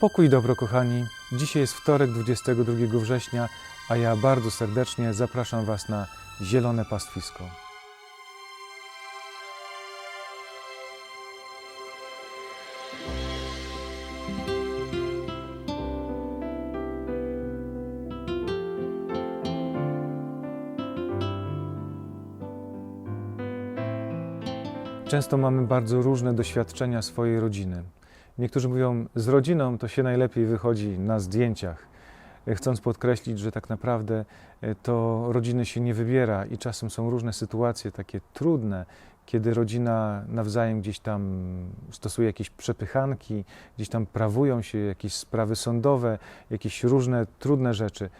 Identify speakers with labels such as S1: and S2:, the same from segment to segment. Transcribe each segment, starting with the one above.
S1: Pokój i dobro, kochani. Dzisiaj jest wtorek, 22 września, a ja bardzo serdecznie zapraszam Was na Zielone Pastwisko. Często mamy bardzo różne doświadczenia swojej rodziny. Niektórzy mówią, z rodziną to się najlepiej wychodzi na zdjęciach, e, chcąc podkreślić, że tak naprawdę e, to rodziny się nie wybiera i czasem są różne sytuacje takie trudne, kiedy rodzina nawzajem gdzieś tam stosuje jakieś przepychanki, gdzieś tam prawują się jakieś sprawy sądowe, jakieś różne trudne rzeczy.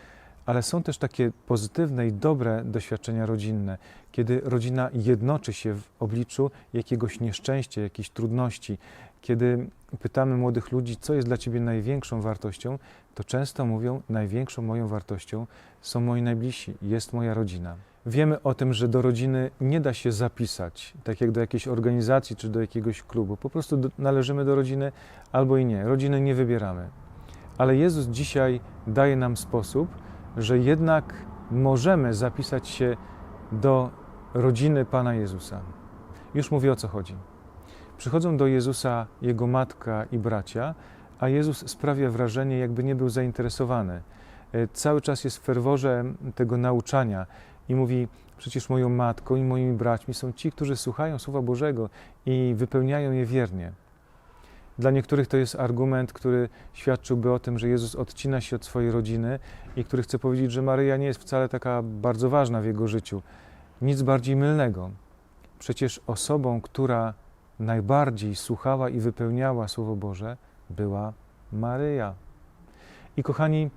S1: Ale są też takie pozytywne i dobre doświadczenia rodzinne, kiedy rodzina jednoczy się w obliczu jakiegoś nieszczęścia, jakiejś trudności. Kiedy pytamy młodych ludzi, co jest dla ciebie największą wartością, to często mówią: Największą moją wartością są moi najbliżsi, jest moja rodzina. Wiemy o tym, że do rodziny nie da się zapisać, tak jak do jakiejś organizacji czy do jakiegoś klubu. Po prostu do, należymy do rodziny albo i nie. Rodziny nie wybieramy. Ale Jezus dzisiaj daje nam sposób, że jednak możemy zapisać się do rodziny Pana Jezusa. Już mówię o co chodzi. Przychodzą do Jezusa jego matka i bracia, a Jezus sprawia wrażenie, jakby nie był zainteresowany. E, Cały czas jest w ferworze tego nauczania i mówi: Przecież moją matką i moimi braćmi są ci, którzy słuchają Słowa Bożego i wypełniają je wiernie. Dla niektórych to jest argument, który świadczyłby o tym, że Jezus odcina się od swojej rodziny i który chce powiedzieć, że Maryja nie jest wcale taka bardzo ważna w jego życiu. Nic bardziej mylnego. Przecież osobą, która najbardziej słuchała i wypełniała Słowo Boże, była Maryja. I kochani,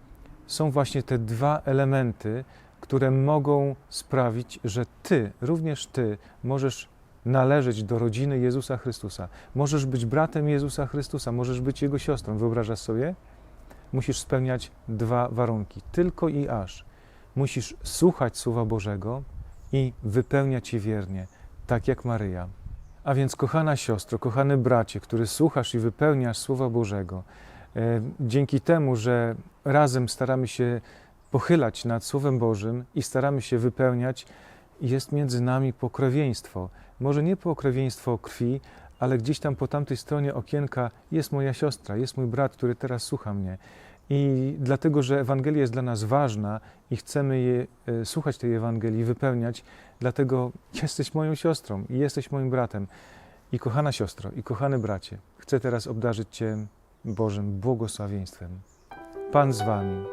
S1: są właśnie te dwa elementy, które mogą sprawić, że Ty, również Ty, możesz należeć do rodziny Jezusa Chrystusa. Możesz być bratem Jezusa Chrystusa, możesz być Jego siostrą. Wyobrażasz sobie? Musisz spełniać dwa warunki, tylko i aż. Musisz słuchać Słowa Bożego i wypełniać je wiernie, tak jak Maryja. A więc, kochana siostro, kochany bracie, który słuchasz i wypełniasz Słowa Bożego, e, dzięki temu, że razem staramy się pochylać nad Słowem Bożym i staramy się wypełniać, jest między nami pokrewieństwo. Może nie pokrewieństwo krwi, ale gdzieś tam po tamtej stronie okienka jest moja siostra, jest mój brat, który teraz słucha mnie. I dlatego, że Ewangelia jest dla nas ważna i chcemy je, e, słuchać tej Ewangelii, wypełniać, dlatego jesteś moją siostrą i jesteś moim bratem. I kochana siostro, i kochany bracie, chcę teraz obdarzyć Cię Bożym błogosławieństwem. Pan z Wami.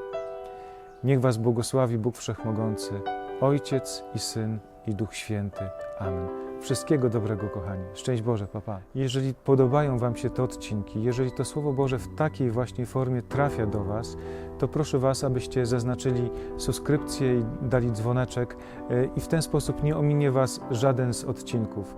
S1: Niech Was błogosławi Bóg Wszechmogący, Ojciec i Syn i Duch Święty. Amen. Wszystkiego dobrego, kochani. Szczęść Boże, papa. Jeżeli podobają Wam się te odcinki, jeżeli to Słowo Boże w takiej właśnie formie trafia do Was, to proszę Was, abyście zaznaczyli subskrypcję i dali dzwoneczek e, i w ten sposób nie ominie Was żaden z odcinków.